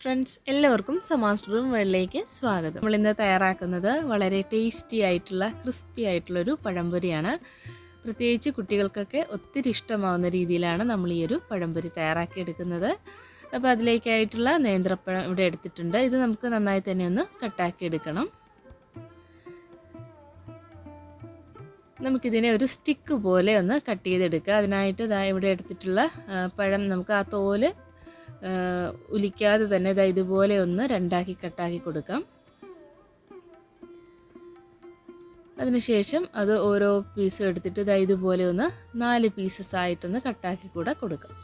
Friends എല്ലാവർക്കും സമാസ് room വേളിലേക്ക് സ്വാഗതം. നമ്മൾ ഇന്ന് തയ്യാറാക്കുന്നത് വളരെ ടേസ്റ്റി ആയിട്ടുള്ള ക്രിസ്പി ആയിട്ടുള്ള ഒരു പഴംപൊരിയാണ്. പ്രത്യേകിച്ച് കുട്ടികൾക്കൊക്കെ ഒത്തിരി ഇഷ്ടമാവുന്ന രീതിയിലാണ് നമ്മൾ ഈ ഒരു പഴംപൊരി തയ്യാറാക്കിയെടുക്കുന്നത്. അപ്പോൾ അതിലേക്കായിട്ടുള്ള നേന്ത്രപ്പഴം ഇവിടെ എടുത്തിട്ടുണ്ട്. ഇത് നമുക്ക് നന്നായി തന്നെ ഒന്ന് കട്ടാക്കി എടുക്കണം നമുക്കിതിനെ ഒരു സ്റ്റിക്ക് പോലെ ഒന്ന് കട്ട് ചെയ്തെടുക്കുക. അതിനായിട്ട് ഇതാ ഇവിടെ എടുത്തിട്ടുള്ള പഴം നമുക്ക് ആ തോൽ ഉലിക്കാതെ തന്നെ ഇതാ ഇതുപോലെ ഒന്ന് രണ്ടാക്കി കട്ടാക്കി കൊടുക്കാം. അതിനുശേഷം അത് ഓരോ പീസും എടുത്തിട്ട് ഇതാ ഇതുപോലെ ഒന്ന് നാല് പീസസ് ആയിട്ടൊന്ന് കട്ടാക്കി കൂടെ കൊടുക്കാം.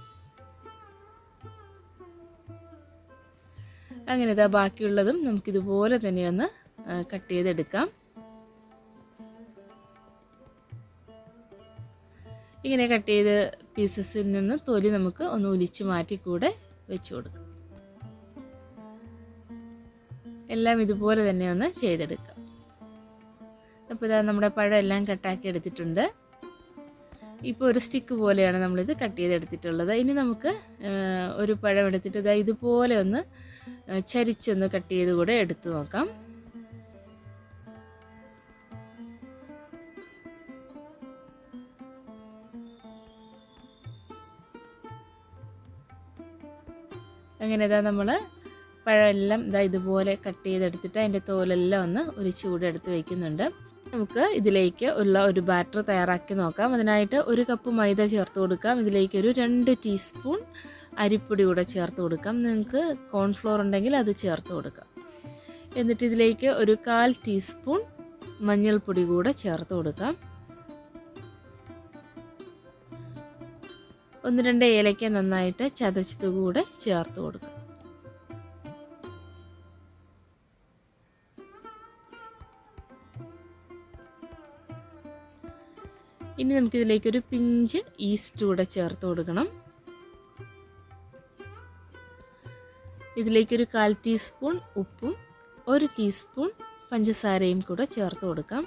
അങ്ങനെ ഇതാ ബാക്കിയുള്ളതും നമുക്കിതുപോലെ തന്നെ ഒന്ന് കട്ട് ചെയ്തെടുക്കാം. ഇങ്ങനെ കട്ട് ചെയ്ത പീസസിൽ നിന്ന് തൊലി നമുക്ക് ഒന്ന് ഒലിച്ച് മാറ്റി കൂടെ വെച്ച് കൊടുക്കുക എല്ലാം ഇതുപോലെ തന്നെ ഒന്ന് ചെയ്തെടുക്കാം. അപ്പോൾ ഇതാ നമ്മുടെ പഴം എല്ലാം കട്ടാക്കി എടുത്തിട്ടുണ്ട്. ഇപ്പോൾ ഒരു സ്റ്റിക്ക് പോലെയാണ് നമ്മളിത് കട്ട് ചെയ്തെടുത്തിട്ടുള്ളത്. ഇനി നമുക്ക് ഒരു പഴം എടുത്തിട്ട് ഇതാ ഇതുപോലെ ഒന്ന് ചരിച്ചൊന്ന് കട്ട് ചെയ്ത് കൂടെ എടുത്ത് നോക്കാം. അങ്ങനെ ഇതാ നമ്മൾ പഴമെല്ലാം ഇതാ ഇതുപോലെ കട്ട് ചെയ്തെടുത്തിട്ട് അതിന്റെ തോലെല്ലാം ഒന്ന് ഒരു ചൂടെടുത്ത് വയ്ക്കുന്നുണ്ട് നമുക്ക് ഇതിലേക്ക് ഉള്ള ഒരു ബാറ്റർ തയ്യാറാക്കി നോക്കാം. അതിനായിട്ട് ഒരു കപ്പ് മൈദ ചേർത്ത് കൊടുക്കാം. ഇതിലേക്ക് ഒരു രണ്ട് ടീസ്പൂൺ അരിപ്പൊടി കൂടെ ചേർത്ത് കൊടുക്കാം. നിങ്ങൾക്ക് കോൺഫ്ലോർ ഉണ്ടെങ്കിൽ അത് ചേർത്ത് കൊടുക്കാം. എന്നിട്ട് ഇതിലേക്ക് ഒരു കാൽ ടീസ്പൂൺ മഞ്ഞൾപ്പൊടി കൂടെ ചേർത്ത് കൊടുക്കാം. ഒന്ന് രണ്ട് ഏലയ്ക്ക നന്നായിട്ട് ചതച്ചത് കൂടെ ചേർത്ത് കൊടുക്കുക ഇനി നമുക്കിതിലേക്ക് ഒരു പിഞ്ച് ഈസ്റ്റ് കൂടെ ചേർത്ത് കൊടുക്കണം. ഇതിലേക്കൊരു കാൽ ടീസ്പൂൺ ഉപ്പും ഒരു ടീസ്പൂൺ പഞ്ചസാരയും കൂടെ ചേർത്ത് കൊടുക്കാം.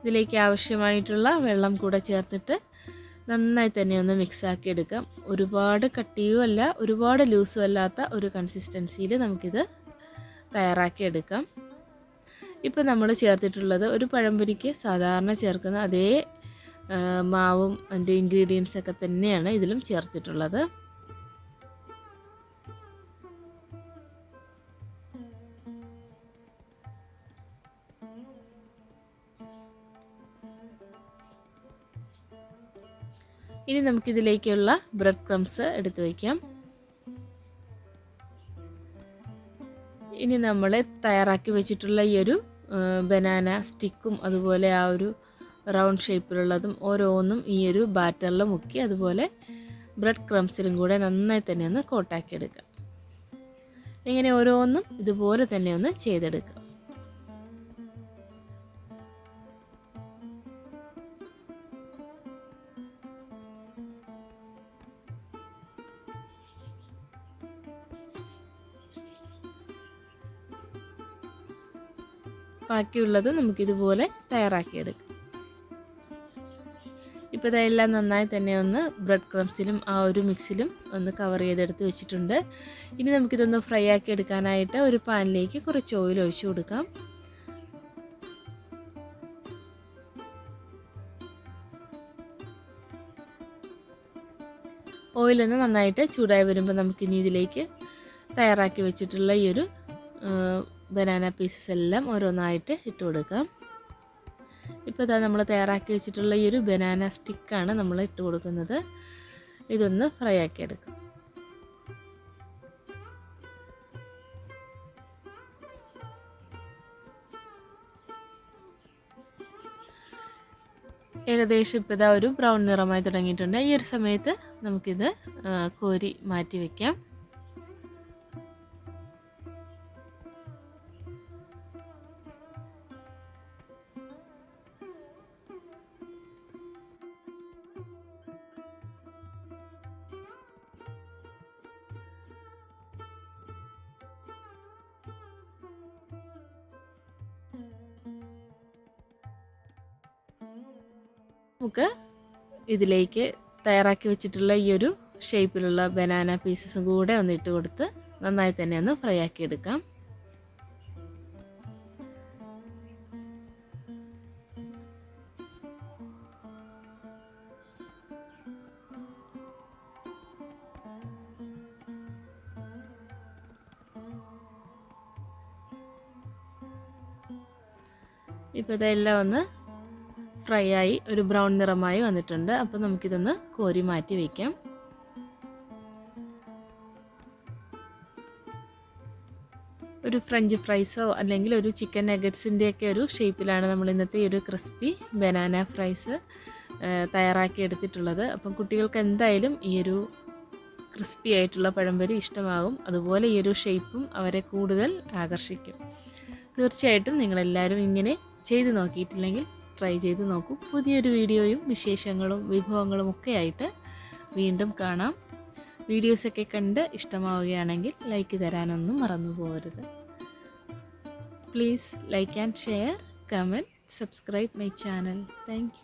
ഇതിലേക്ക് ആവശ്യമായിട്ടുള്ള വെള്ളം കൂടെ ചേർത്തിട്ട് നന്നായി തന്നെ ഒന്ന് മിക്സ് ആക്കി എടുക്കാം ഒരുപാട് കട്ടിയും അല്ല ഒരുപാട് ലൂസും അല്ലാത്ത ഒരു കൺസിസ്റ്റൻസിയിൽ നമുക്കിത് തയ്യാറാക്കി എടുക്കാം ഇപ്പോൾ നമ്മൾ ചേർത്തിട്ടുള്ളത് ഒരു പഴംപൊരിക്ക് സാധാരണ ചേർക്കുന്ന അതേ മാവും അതിന്റെ ഇൻഗ്രീഡിയൻസ് ഒക്കെ തന്നെയാണ് ഇതിലും ചേർത്തിട്ടുള്ളത്. ഇനി നമുക്കിതിലേക്കുള്ള ബ്രെഡ് ക്രംസ് എടുത്തു വയ്ക്കാം. ഇനി നമ്മൾ തയ്യാറാക്കി വെച്ചിട്ടുള്ള ഈ ഒരു ബനാന സ്റ്റിക്കും അതുപോലെ ആ ഒരു റൗണ്ട് ഷേപ്പിലുള്ളതും ഓരോന്നും ഈ ഒരു ബാറ്ററിൽ മുക്കി അതുപോലെ ബ്രെഡ് ക്രംസിലും കൂടെ നന്നായി തന്നെ ഒന്ന് കോട്ടാക്കി എടുക്കാം ഇങ്ങനെ ഓരോന്നും ഇതുപോലെ തന്നെ ഒന്ന് ചെയ്തെടുക്കാം. ബാക്കിയുള്ളത് നമുക്കിതുപോലെ തയ്യാറാക്കിയെടുക്കാം. ഇപ്പോൾ ഇതെല്ലാം നന്നായി തന്നെ ഒന്ന് ബ്രെഡ് ക്രംസിലും ആ ഒരു മിക്സിലും ഒന്ന് കവർ ചെയ്തെടുത്ത് വെച്ചിട്ടുണ്ട്. ഇനി നമുക്കിതൊന്ന് ഫ്രൈ ആക്കി എടുക്കാനായിട്ട് ഒരു പാനിലേക്ക് കുറച്ച് ഓയിൽ ഒഴിച്ചു കൊടുക്കാം. ഓയിലൊന്ന് നന്നായിട്ട് ചൂടായി വരുമ്പോൾ നമുക്കിനി ഇതിലേക്ക് തയ്യാറാക്കി വെച്ചിട്ടുള്ള ഈ ഒരു ബനാന പീസസ് എല്ലാം ഓരോന്നായിട്ട് ഇട്ട് കൊടുക്കാം. ഇപ്പോൾ ഇതാ നമ്മൾ തയ്യാറാക്കി വെച്ചിട്ടുള്ള ഈ ഒരു ബനാന സ്റ്റിക്കാണ് നമ്മൾ ഇട്ട് കൊടുക്കുന്നത്. ഇതൊന്ന് ഫ്രൈ ആക്കി എടുക്കാം. ഏകദേശം ഇപ്പോൾ ഇതാ ഒരു ബ്രൗൺ നിറമായി തുടങ്ങിയിട്ടുണ്ട്. ഈ ഒരു സമയത്ത് നമുക്കിത് കോരി മാറ്റി വയ്ക്കാം നമുക്ക് ഇതിലേക്ക് തയ്യാറാക്കി വെച്ചിട്ടുള്ള ഈ ഒരു ഷേപ്പിലുള്ള ബനാന പീസസും കൂടെ ഒന്ന് ഇട്ട് കൊടുത്ത് നന്നായി തന്നെ ഒന്ന് ഫ്രൈ ആക്കി എടുക്കാം. ഇപ്പോൾ ഇതെല്ലാം ഒന്ന് ഫ്രൈ ആയി ഒരു ബ്രൗൺ നിറമായി വന്നിട്ടുണ്ട്. അപ്പോൾ നമുക്കിതൊന്ന് കോരി മാറ്റി വയ്ക്കാം ഒരു ഫ്രഞ്ച് ഫ്രൈസോ അല്ലെങ്കിൽ ഒരു ചിക്കൻ നഗറ്റ്സിന്റെയൊക്കെ ഒരു ഷേപ്പിലാണ് നമ്മൾ ഇന്നത്തെ ഈ ഒരു ക്രിസ്പി ബനാന ഫ്രൈസ് തയ്യാറാക്കി എടുത്തിട്ടുള്ളത്. അപ്പം കുട്ടികൾക്ക് എന്തായാലും ഈ ഒരു ക്രിസ്പി ആയിട്ടുള്ള പഴംപൊരി ഇഷ്ടമാകും. അതുപോലെ ഈ ഒരു ഷേപ്പും അവരെ കൂടുതൽ ആകർഷിക്കും. തീർച്ചയായിട്ടും നിങ്ങളെല്ലാവരും ഇങ്ങനെ ചെയ്തു നോക്കിയിട്ടില്ലെങ്കിൽ ട്രൈ ചെയ്ത് നോക്കൂ. പുതിയൊരു വീഡിയോയും വിശേഷങ്ങളും വിഭവങ്ങളും ഒക്കെ ആയിട്ട് വീണ്ടും കാണാം. വീഡിയോസൊക്കെ കണ്ട് ഇഷ്ടമാവുകയാണെങ്കിൽ ലൈക്ക് തരാനൊന്നും മറന്നു പോകരുത്. Please like and share comment subscribe my channel thank